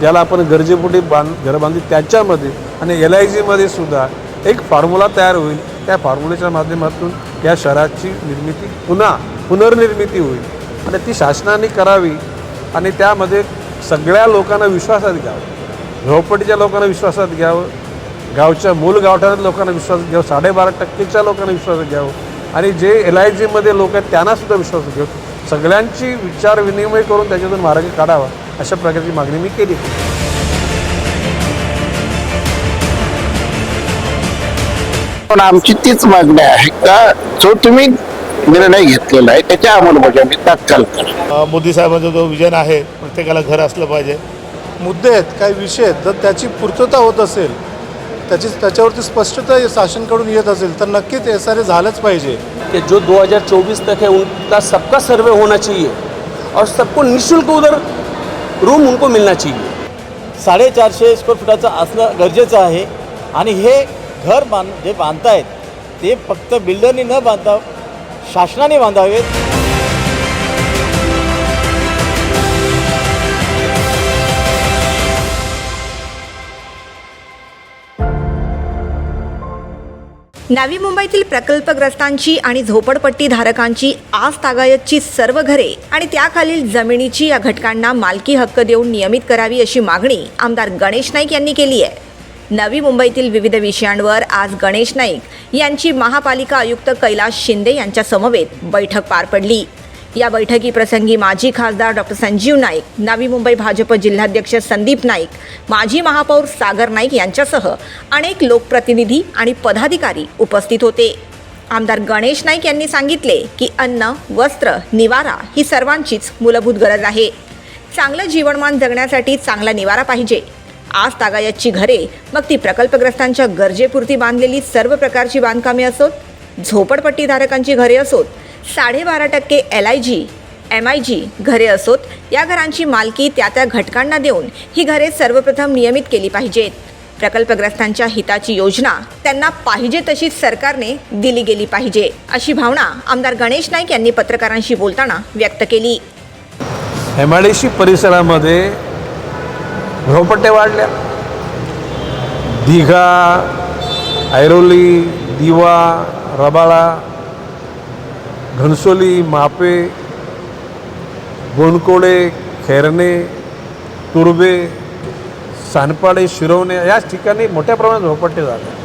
ज्याला आपण गरजेपोटी बांध घरं बांधली त्याच्यामध्ये आणि एल आय जीमध्ये सुद्धा एक फॉर्म्युला तयार होईल. त्या फॉर्म्युलेच्या माध्यमातून या शहराची निर्मिती पुन्हा पुनर्निर्मिती होईल. आणि ती शासनाने करावी आणि त्यामध्ये सगळ्या लोकांना विश्वासात घ्यावं. झोपडीच्या लोकांना विश्वासात घ्यावं. गावच्या मूल गावठाणात लोकांना विश्वास घ्यावं. साडेबारा टक्केच्या लोकांना विश्वासात घ्यावं. आणि जे एल आय जीमध्ये लोक आहेत त्यांनासुद्धा विश्वास घ्यावं. सगळ्यांची विचार विनिमय करून त्याच्यातून मार्ग काढावा. अशा प्रकारची मागणी मी केली पण आमची तीच मागणी आहे का? जो तुम्ही निर्णय घेतलेला आहे त्याच्या अंमलबजावणी तात्काळ करा. मोदी साहेबांचा जो विजन आहे प्रत्येकाला घर असलं पाहिजे. मुद्दे आहेत काही विषय आहेत. जर त्याची पूर्तता होत असेल त्याची त्याच्यावरती स्पष्टता शासनकडून येत असेल तर नक्कीच एस आर ए झालंच पाहिजे. कि जो 2024 तक है उनका सबका सर्वे होना चाहिए और सबको निशुल्क उधर रूम उनको मिलना चाहिए। साडेचारशे स्क्वेअर फुटाचं असणं गरजेचं आहे. आणि हे घर बांध जे बांधतायत ते फक्त बिल्डरनी न बांधता शासनाने बांधावेत. नवी मुंबईतील प्रकल्पग्रस्तांची आणि झोपडपट्टी धारकांची आज तागायतची सर्व घरे आणि त्याखालील जमिनीची या घटकांना मालकी हक्क देऊन नियमित करावी अशी मागणी आमदार गणेश नाईक यांनी केली आहे. नवी मुंबईतील विविध विषयांवर आज गणेश नाईक यांची महापालिका आयुक्त कैलास शिंदे यांच्या समवेत बैठक पार पडली. या बैठकीप्रसंगी माजी खासदार डॉक्टर संजीव नाईक नवी मुंबई भाजप जिल्हाध्यक्ष संदीप नाईक माजी महापौर सागर नाईक यांच्यासह अनेक लोकप्रतिनिधी आणि पदाधिकारी उपस्थित होते. आमदार गणेश नाईक यांनी सांगितले की अन्न वस्त्र निवारा ही सर्वांचीच मूलभूत गरज आहे. चांगलं जीवनमान जगण्यासाठी चांगला निवारा पाहिजे. आज तागायतची घरे मग ती प्रकल्पग्रस्तांच्या गरजेपुरती बांधलेली सर्व प्रकारची बांधकामे असोत. झोपडपट्टीधारकांची घरे असोत. साडेबारा टक्के L I G M I G घरे असोत या घरांची मालकी त्या त्या घटकांना देऊन ही घरे सर्वप्रथम नियमित केली पाहिजेत. प्रकल्पग्रस्तांच्या हिताची योजना त्यांना पाहिजे तशी सरकारने दिली गेली पाहिजे अशी भावना आमदार गणेश नाईक यांनी पत्रकारांशी बोलताना व्यक्त केली. एम आय परिसरामध्ये झोपट्ट्या वाढल्या. दिघा ऐरोली दिवा रबाळा घनसोली मापे गोंडकोडे खेरणे तुर्बे सानपाडे शिरवणे याच ठिकाणी मोठ्या प्रमाणात झोपट्टे झाले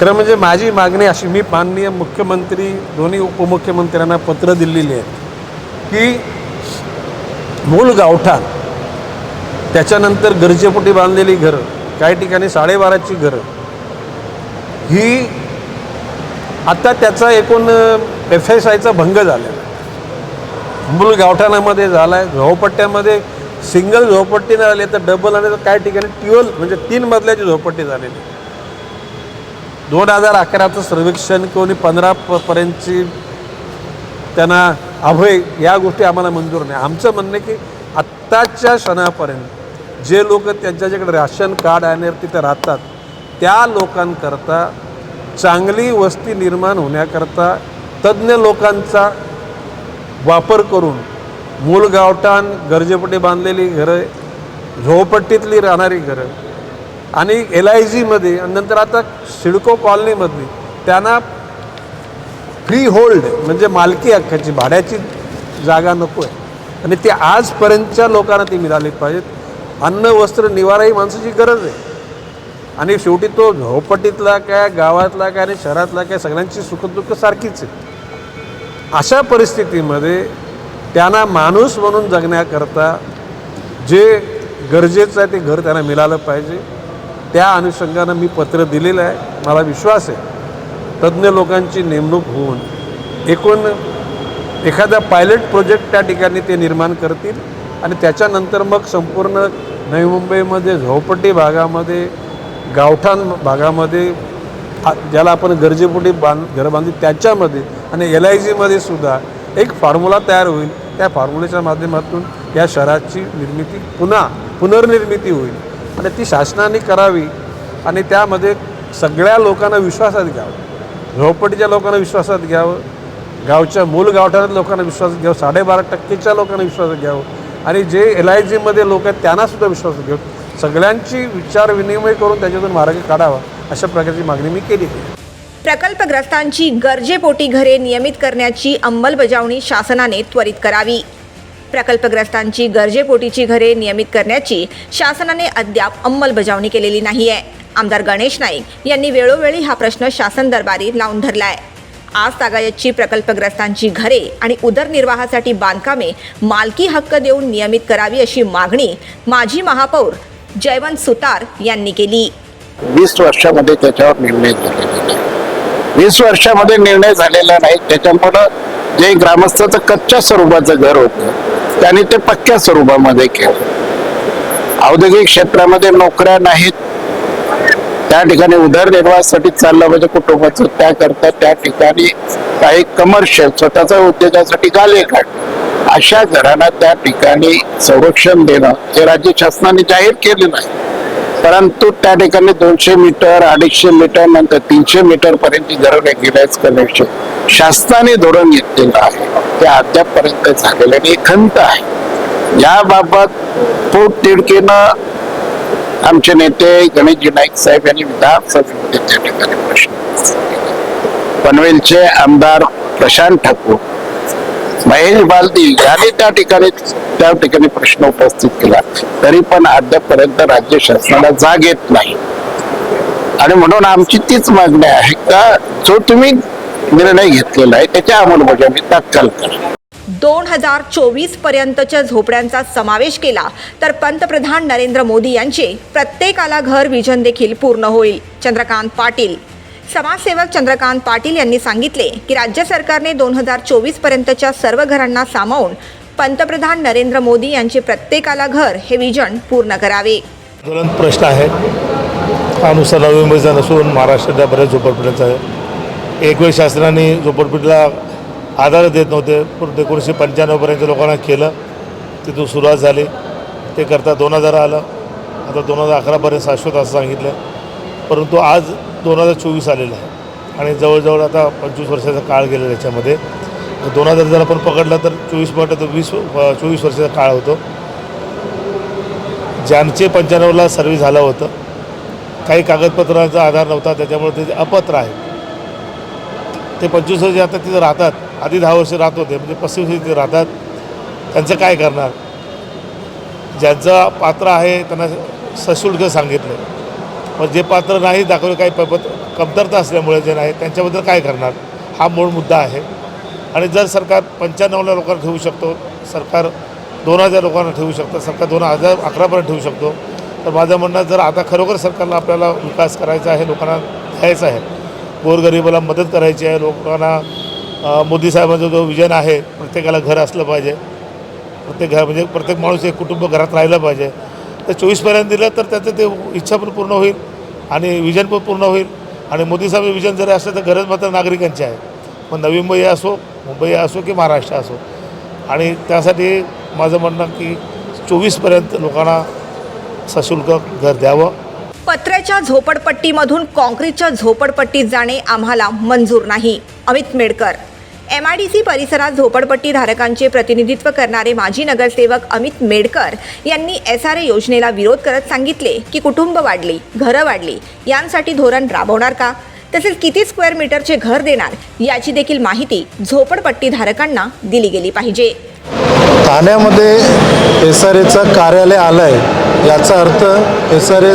खरं म्हणजे माझी मागणी अशी मी माननीय मुख्यमंत्री दोन्ही उपमुख्यमंत्र्यांना पत्र दिलेली आहेत की मूळ गावठाण त्याच्यानंतर गरजेपोटी बांधलेली घरं काही ठिकाणी साडेबाराची घरं ही आता त्याचा एकूण एफ एस आयचा भंग झालेला आहे. गावठाणामध्ये झाला आहे झोपट्ट्यामध्ये सिंगल झोपट्टी नाही आली तर डबल आणि तर काही ठिकाणी? ट्युअल म्हणजे तीन मजल्याची झोपट्टी झालेली दोन हजार अकराचं सर्वेक्षण कोणी पंधरा प पर्यंतची त्यांना अभय या गोष्टी आम्हाला मंजूर नाही. आमचं म्हणणं आहे की आत्ताच्या क्षणापर्यंत जे लोक त्यांच्याकडे राशन कार्ड आहे तिथे राहतात त्या लोकांकरता चांगली वस्ती निर्माण होण्याकरता तज्ज्ञ लोकांचा वापर करून मूल गावठाण गरजेपटी बांधलेली घरं झोपट्टीतली राहणारी घरं आणि एल आय जीमध्ये आणि नंतर आता सिडको कॉलनीमधली त्यांना फ्री होल्ड म्हणजे मालकी हक्काची भाड्याची जागा नको आहे आणि ती आजपर्यंतच्या लोकांना ती मिळाली पाहिजेत. अन्न वस्त्र निवारा ही माणसाची गरज आहे. आणि शेवटी तो झोपटीतला काय गावातला काय आणि शहरातला काय सगळ्यांची सुखदुःख सारखीच आहे. अशा परिस्थितीमध्ये त्यांना माणूस म्हणून जगण्याकरता जे गरजेचं आहे ते घर त्यांना मिळालं पाहिजे. त्या अनुषंगानं मी पत्र दिलेलं आहे. मला विश्वास आहे. तज्ज्ञ लोकांची नेमणूक होऊन एकूण एखादा पायलट प्रोजेक्ट त्या ठिकाणी ते निर्माण करतील आणि त्याच्यानंतर मग संपूर्ण नवी मुंबईमध्ये झोपट्टी भागामध्ये गावठाण भागामध्ये हा ज्याला आपण गरजेपोटी बांध घरं बांधली त्याच्यामध्ये आणि एल आय जीमध्ये सुद्धा एक फॉर्म्युला तयार होईल. त्या फॉर्म्युलेच्या माध्यमातून या शहराची निर्मिती पुन्हा पुनर्निर्मिती होईल. आणि ती शासनाने करावी आणि त्यामध्ये सगळ्या लोकांना विश्वासात घ्यावं. झोपडीच्या लोकांना विश्वासात घ्यावं. गावच्या मूल गावठाणात लोकांना विश्वासात घ्यावं. साडेबारा टक्केच्या लोकांना विश्वासात घ्यावं. आणि जे एल आय जीमध्ये लोक आहेत त्यांनासुद्धा विश्वास घ्यावं. सगळ्यांची विचार विनिमय करून त्याच्यातून मार्ग काढावा. अशा प्रकारची मागणी मी केली होती प्रकल्पग्रस्तांची गरजेपोटी घरे नियमित करण्याची अंमलबजावणी शासनाने त्वरित करावी. प्रकल्पग्रस्तांची गरजेपोटीची घरे नियमित करण्याची शासनाने अद्याप अंमलबजावणी केलेली नाही आहे आमदार गणेश नाईक यांनी वेळोवेळी हा प्रश्न शासन दरबारी लावून धरला आहे आज तागायतची प्रकल्पग्रस्तांची घरे आणि उदरनिर्वाहासाठी बांधकामे मालकी हक्क देऊन नियमित करावी अशी मागणी माजी महापौर जयवंत सुतार यांनी केली. वीस वर्षामध्ये त्याच्यावर निर्णय झालेला नाही. वीस वर्षामध्ये निर्णय झालेला नाही. त्याच्यामुळं जे ग्रामस्थाचं कच्च्या स्वरूपाचं घर होतं त्याने ते पक्क्या स्वरूपामध्ये केलं. औद्योगिक क्षेत्रामध्ये नोकऱ्या नाहीत. त्या ठिकाणी उदरनिर्वाहासाठी चाललं म्हणजे कुटुंबाचं त्याकरता त्या ठिकाणी काही कमर्शियल स्वतःच्या उद्योगासाठी गाले काढ अशा घरांना त्या ठिकाणी संरक्षण देणं हे राज्य शासनाने जाहीर केलेलं आहे. परंतु त्या ठिकाणी दोनशे मीटर अडीचशे मीटर नंतर तीनशे मीटर पर्यंत घरं रेग्युलाइज करण्याचे शासनाने धोरण घेतलेलं आहे. ते अद्यापपर्यंत झालेलं नाही. खंत आहे. याबाबत पोट तिडकीनं आमचे नेते गणेशजी नाईक साहेब यांनी विधानसभेमध्ये त्या ठिकाणी प्रश्न पनवेलचे आमदार प्रशांत ठाकूर महेश बालदी यांनी त्या ठिकाणी त्या ठिकाणी प्रश्न उपस्थित केला. तरी पण अद्यापर्यंत राज्य शासनाला जाग येत नाही. आणि म्हणून आमची तीच मागणी आहे का जो तुम्ही निर्णय घेतलेला आहे त्याच्या अंमलबजावणी तात्काळ करा. दोन हजार चोवीस पर्यंतच्या झोपड्यांचा समावेश केला तर पंतप्रधान नरेंद्र मोदी यांचे प्रत्येकाला घर विजन देखील पूर्ण होईल. चंद्रकांत पाटील समाजसेवक चंद्रकांत पाटील यांनी सांगितले की राज्य सरकारने दोन हजार चोवीस पर्यंतच्या सर्व घरांना सामावून पंतप्रधान नरेंद्र मोदी यांचे प्रत्येकाला घर हे विजन पूर्ण करावे. ज्वलंत प्रश्न आहे. हा नुसार नवी मुंबईचा नसून महाराष्ट्रातल्या बऱ्याच झोपडपट्ट्यांचा आहे एक वेळ शासनाने झोपडपट्टीला आधार देत नव्हते. परंतु एकोणीसशे पंच्याण्णवपर्यंत लोकांना केलं. तिथून सुरुवात झाली. ते करता दोन हजार आलं. आता दोन हजार अकरापर्यंत शाश्वत असं सांगितलं. परंतु आज दोन हजार चोवीस आलेलं आहे. आणि जवळजवळ आता पंचवीस वर्षाचा काळ गेलेला याच्यामध्ये. दोन हजार जर आपण पकडलं तर चोवीस पॉईंट तर वीस चोवीस वर्षाचा काळ होतो. ज्यांचे पंच्याण्णवला सर्व्हिस झालं होतं काही कागदपत्रांचा आधार नव्हता त्याच्यामुळे ते अपत्र आहे ते पंचवीस वर्ष आता तिथे राहतात आधी दहा वर्ष राहत होते म्हणजे पस्तीस वर्ष तिथे राहतात त्यांचं काय करणार? ज्यांचं पात्र आहे त्यांना सशुल्क सांगितलं. मग जे पात्र नाही दाखवले काही पपत कमतरता असल्यामुळे जे नाही त्यांच्याबद्दल काय करणार? हा मूळ मुद्दा आहे. आणि जर सरकार पंच्याण्णवला लोकांना ठेवू शकतो सरकार दोन हजार लोकांना ठेवू शकतं सरकार दोन हजार अकरापर्यंत ठेवू शकतो तर माझं म्हणणं जर आता खरोखर सरकारला आपल्याला विकास करायचा आहे लोकांना द्यायचा आहे गोरगरिबाला मदत करायची आहे लोकांना मोदी साहेबांचा जो विजन आहे प्रत्येकाला घर असलं पाहिजे प्रत्येक घर म्हणजे प्रत्येक माणूस एक कुटुंब घरात राहिलं पाहिजे तर चोवीसपर्यंत दिलं तर त्याचं ते इच्छा पण पूर्ण होईल आणि विजन पण पूर्ण होईल. आणि मोदी साहेब विजन जरी असलं तर गरज मात्र नागरिकांची आहे. मग नवी मुंबई असो मुंबई असो की महाराष्ट्र असो. आणि त्यासाठी माझं म्हणणं की चोवीसपर्यंत लोकांना सशुल्क घर द्यावं. पत्र्याच्या झोपडपट्टीमधून काँक्रीटच्या झोपडपट्टीत जाणे आम्हाला मंजूर नाही. Amit Medkar M I D C परिसरात झोपडपट्टी धारकांचे प्रतिनिधित्व करणारे माजी नगरसेवक अमित मेडकर यांनी एस आर ए योजनेला विरोध करत सांगितले की कुटुंब वाढली घरं वाढली. यांसाठी धोरण राबवणार का? तसेच किती स्क्वेअर मीटरचे घर देणार? याची देखील माहिती झोपडपट्टी धारकांना दिली गेली पाहिजे. ठाण्यामध्ये एस आर एचं कार्यालय आलं आहे याचा अर्थ एस आर ए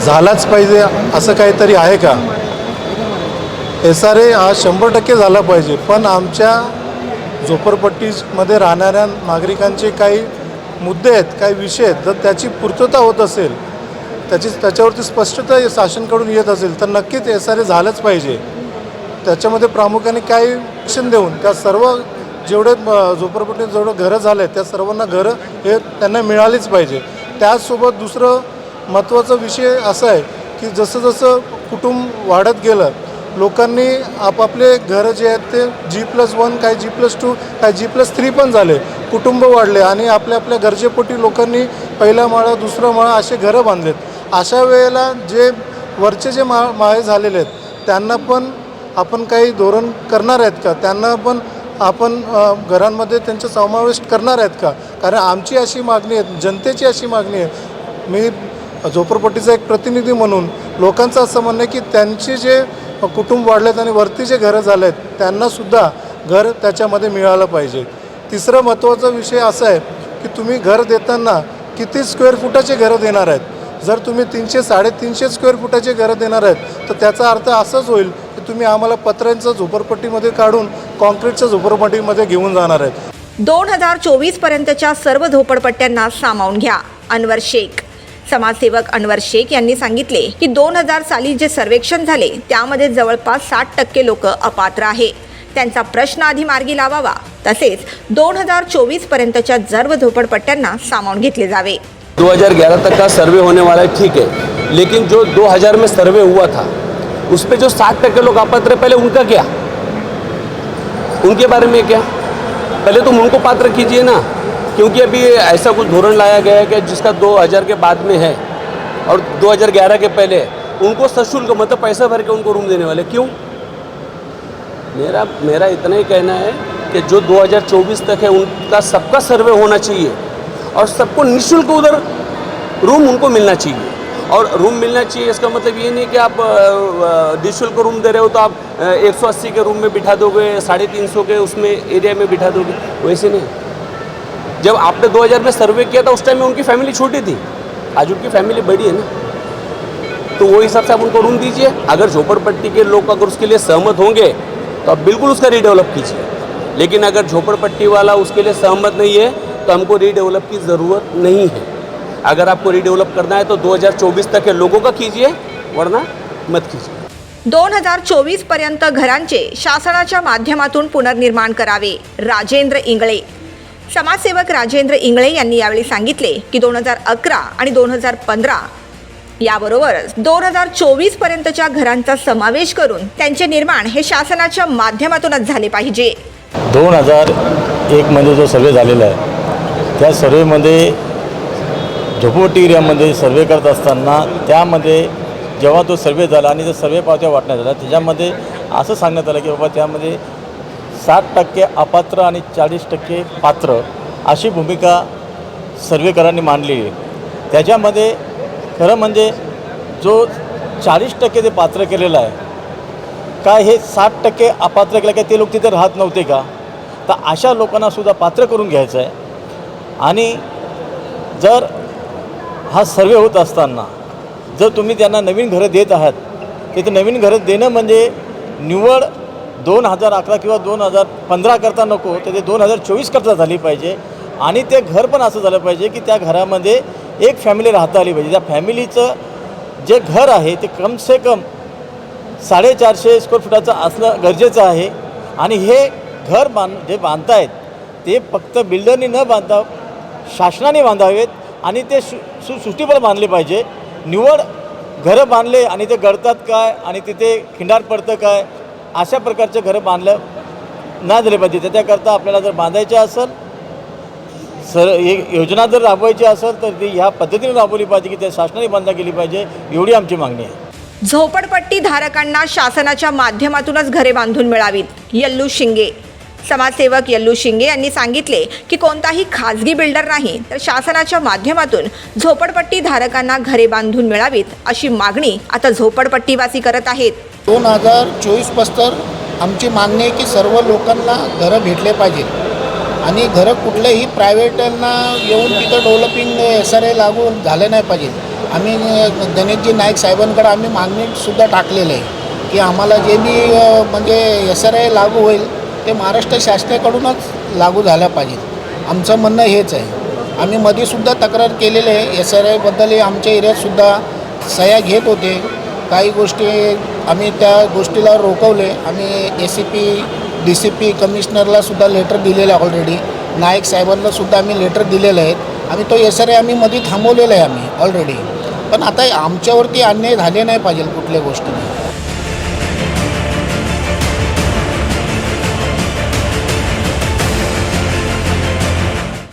झालाच पाहिजे असं काहीतरी आहे का? एस आर ए हा शंभर टक्के झाला पाहिजे. पण आमच्या झोपडपट्टीमध्ये राहणाऱ्या नागरिकांचे काही मुद्दे आहेत काही विषय आहेत. जर त्याची पूर्तता होत असेल त्याची त्याच्यावरती स्पष्टता शासनकडून येत असेल तर नक्कीच एस आर ए झालंच पाहिजे. त्याच्यामध्ये प्रामुख्याने काही शिक्षण देऊन त्या सर्व जेवढे झोपडपट्टीत जेवढं घरं झाले त्या सर्वांना घरं हे त्यांना मिळालीच पाहिजे. त्याचसोबत दुसरं महत्त्वाचा विषय असा आहे की जसं जसं कुटुंब वाढत गेलं लोकांनी आपापले घरं जे आहेत ते जी प्लस वन काय जी प्लस टू काय जी प्लस थ्री पण झाले. कुटुंब वाढले आणि आपल्या आपल्या गरजेपोटी लोकांनी पहिला माळा दुसरा माळा असे घरं बांधलेत. अशा वेळेला जे वरचे जे मा माळे झालेले आहेत त्यांना पण आपण काही धोरण करणार आहेत का? त्यांना पण आपण घरांमध्ये त्यांचा समावेश करणार आहेत का? कारण आमची अशी मागणी आहे जनतेची अशी मागणी आहे. मी झोपडपट्टीचा एक प्रतिनिधी म्हणून लोकांचं असं म्हणणं आहे की त्यांचे जे कुटुंब वाढलेत आणि वरती जे घरं झाले आहेत त्यांनासुद्धा घर त्याच्यामध्ये मिळालं पाहिजे. तिसरं महत्त्वाचा विषय असा आहे की तुम्ही घर देताना किती स्क्वेअर फुटाचे घरं देणार आहेत? जर तुम्ही तीनशे साडेतीनशे स्क्वेअर फुटाचे घरं देणार आहेत तर त्याचा अर्थ असंच होईल की तुम्ही आम्हाला पत्र्यांचं झोपडपट्टीमध्ये काढून कॉन्क्रीटच्या झोपडपट्टीमध्ये घेऊन जाणार आहेत. दोन हजार चोवीस पर्यंतच्या सर्व झोपडपट्ट्यांना सामावून घ्या. अनवर शेख. समाजसेवक अनवर शेख यांनी सांगितले की दोन हजार साली जे सर्वेक्षण झाले त्यामध्ये जवळपास साठ टक्के लोक अपात्र आहे. त्यांचा प्रश्न आधी मार्गी लावावा. तसेच दोन हजार चोवीस पर्यंतच्या सर्व झोपडपट्ट्यांना सामावून घेतले जावे. 2011 तक का सर्वे होने वाला है ठीक है. लेकिन जो 2000 में सर्वे हुआ था उस पर जो सात टक्के लोग अपात्र पहले उनका क्या? उनके बारे में क्या? पहले तुम उनको पात्र कीजिए ना। क्योंकि अभी ऐसा कुछ धोरण लाया गया है कि जिसका 2000 के बाद में है और 2011 के पहले उनको सशुल्क मतलब पैसा भर के उनको रूम देने वाले। क्यों? मेरा मेरा इतना ही कहना है कि जो 2024 तक है, उनका सबका सर्वे होना चाहिए और सबको निःशुल्क उधर रूम उनको मिलना चाहिए। और रूम मिलना चाहिए, इसका मतलब ये नहीं कि आप निःशुल्क रूम दे रहे हो तो आप एक सौ अस्सी के रूम में बिठा दोगे, साढ़े तीन सौ के उसमें एरिया में बिठा दोगे, वैसे नहीं। जब आपने 2000 में सर्वे किया था उस टाइम में उनकी फैमिली छोटी थी। आज उनकी फैमिली बड़ी है ना। तो वो हिसाब से आप उनको रूम दीजिए। अगर झोपड़पट्टी के लोग अगर उसके लिए सहमत होंगे तो आप बिल्कुल उसका रीडेवलप कीजिए। लेकिन अगर झोपड़पट्टी वाला उसके लिए सहमत नहीं है तो हमको रीडेवलप की ज़रूरत नहीं है। अगर आपको रीडेवलप करना है तो 2024 तक के लोगों का कीजिए वरना मत कीजिए। दोन हजार चोवीसपर्यंत घरांचे शासनाच्या माध्यमातून पुनर्निर्माण करावे राजेंद्र इंगळे। समाजसेवक राजेंद्र इंगळे यांनी यावेळी सांगितले की दोन हजार अकरा आणि दोन हजार पंधरा याबरोबरच दोन हजार चोवीस पर्यंतच्या घरांचा समावेश करून त्यांचे निर्माण हे शासनाच्या माध्यमातूनच झाले पाहिजे. दोन हजार एकमध्ये जो सर्वे झालेला आहे त्या सर्वेमध्ये झोपडपट्टी एरियामध्ये सर्वे करत असताना त्यामध्ये जेव्हा तो सर्वे झाला आणि त्या सर्वे पावत्या वाटण्यात झाला त्याच्यामध्ये असं सांगण्यात आलं की बाबा त्यामध्ये साठ टक्के अपात्र आणि चाळीस टक्के पात्र अशी भूमिका सर्वेकरांनी मांडली आहे. त्याच्यामध्ये खरं म्हणजे जो चाळीस टक्के ते पात्र केलेलं आहे काय हे साठ टक्के अपात्र केलं काय ते लोक तिथे राहत नव्हते का? तर अशा लोकांनासुद्धा पात्र करून घ्यायचं आहे. आणि जर हा सर्वे होत असताना जर तुम्ही त्यांना नवीन घरं देत आहात तर ते नवीन घरं देणं म्हणजे निवड दोन हजार अकरा किंवा दोन हजार पंधरा करता नको तर ते दोन हजार चोवीस करता झाली पाहिजे. आणि ते घर पण असं झालं पाहिजे की त्या घरामध्ये एक फॅमिली राहता आली पाहिजे. त्या फॅमिलीचं जे घर आहे ते कम से कम साडेचारशे स्क्वेअर फुटाचं असणं गरजेचं आहे. आणि हे घर बांध जे बांधतायत ते फक्त बिल्डरनी न बांधता शासनाने बांधावेत आणि ते सु सुसुष्टीपणे बांधले पाहिजे. निवड घरं बांधले आणि ते गळतात काय आणि तिथे खिंडार पडतं काय अशा प्रकारचे घरं बांधलं ना दिले पाहिजे त्याच्याकरता आपल्याला जर बांधायचे असेल सर एक योजना जर राबवायची असेल तर ती ह्या पद्धतीने राबवली पाहिजे की त्या शासनाने बंद केली पाहिजे एवढी आमची मागणी आहे. झोपडपट्टी धारकांना शासनाच्या माध्यमातूनच घरे बांधून मिळावीत. यल्लू शिंगे समाजसेवक यल्लू शिंगे यांनी सांगितले की कोणताही खाजगी बिल्डर नाही तर शासनाच्या माध्यमातून झोपडपट्टी धारकांना घरे बांधून मिळावीत अशी मागणी आता झोपडपट्टीवासी करत आहेत. दोन हजार चोवीस पस्तर आमची मागणी आहे की सर्व लोकांना घरं भेटले पाहिजेत. आणि घरं कुठल्याही प्रायव्हेटांना येऊन तिथं डेव्हलपिंग एस आर ए लागू झालं नाही पाहिजे आम्ही गणेशजी नाईक साहेबांकडे आम्ही मागणीसुद्धा टाकलेलं आहे की आम्हाला जे बी म्हणजे एस आर ए लागू होईल ते महाराष्ट्र शासनाकडूनच लागू झाल्या पाहिजे आमचं म्हणणं हेच आहे. आम्ही मध्येसुद्धा तक्रार केलेली आहे. एस आर आयबद्दलही आमच्या एरियातसुद्धा सह्या घेत होते. काही गोष्टी आम्ही त्या गोष्टीला रोखवले. आम्ही A C P D C P कमिशनरलासुद्धा letter दिलेलं आहे ऑलरेडी नाईक साहेबांनासुद्धा आम्ही लेटर दिलेलं आहेत. आम्ही तो एस आर आय आम्ही मध्ये थांबवलेला आहे आम्ही ऑलरेडी पण आता आमच्यावरती अन्याय झाले नाही पाहिजे कुठल्या गोष्टीने.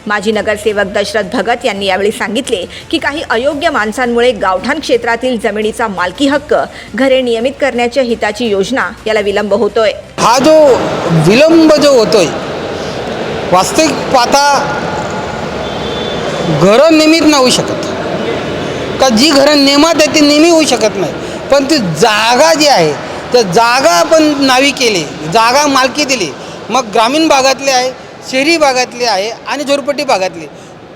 माजी नगरसेवक दशरथ भगत यांनी यावेळी सांगितले की काही अयोग्य माणसांमुळे गावठाण क्षेत्रातील जमिनीचा मालकी हक्क घरे नियमित करण्याच्या हिताची योजना याला विलंब होतोय. हा जो विलंब जो होतोय वास्तविक पाहता घरं नियमित नाही होऊ शकत. का जी घरं नेमात आहे ती नेहमी होऊ शकत नाही. पण ती जागा जी आहे त्या जागा आपण नावी केली जागा मालकी दिली मग ग्रामीण भागातले आहे शहरी भागातली आहे आणि झोरपट्टी भागातली.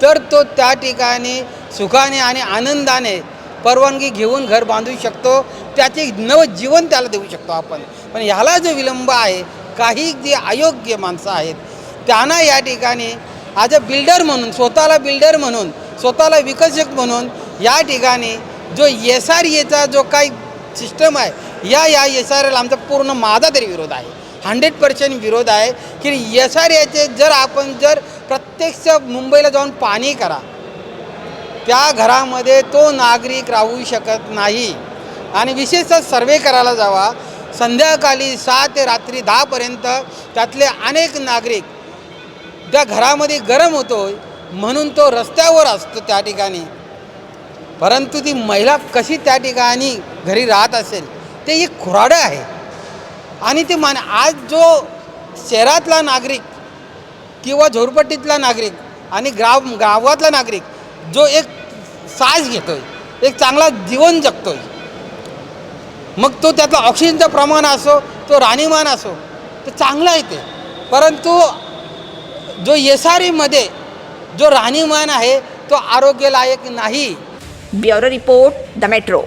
तर तो त्या ठिकाणी सुखाने आणि आनंदाने परवानगी घेऊन घर बांधू शकतो. त्याचे नवजीवन त्याला देऊ शकतो आपण. पण ह्याला जो विलंब आहे काही जे अयोग्य माणसं आहेत त्यांना या ठिकाणी आज अ बिल्डर म्हणून स्वतःला बिल्डर म्हणून स्वतःला विकसक म्हणून या ठिकाणी जो एस आर एचा जो काही सिस्टम आहे या या एस आर एला आमचा पूर्ण माझा तरी विरोध आहे. हंड्रेड पर्सेंट विरोध आहे की एस आर एचे जर आपण जर प्रत्यक्ष मुंबईला जाऊन पाणी करा त्या घरामध्ये तो नागरिक राहू शकत नाही. आणि विशेषतः सर्वे करायला जावा. संध्याकाळी सहा ते रात्री दहापर्यंत त्यातले अनेक नागरिक त्या घरामध्ये गरम होतो म्हणून तो रस्त्यावर असतो त्या ठिकाणी. परंतु ती महिला कशी त्या ठिकाणी घरी राहत असेल ते एक खुराडं आहे. आणि ते मान आज जो शहरातला नागरिक किंवा झोरपट्टीतला नागरिक आणि ग्राम गावातला नागरिक जो एक साज घेतोय एक चांगला जीवन जगतोय मग तो त्यातला ऑक्सिजनचं प्रमाण असो तो राणीमान असो तर चांगलं आहे ते. परंतु जो एस आर जो राणीमान आहे तो आरोग्यलायक नाही. Bureau report the metro.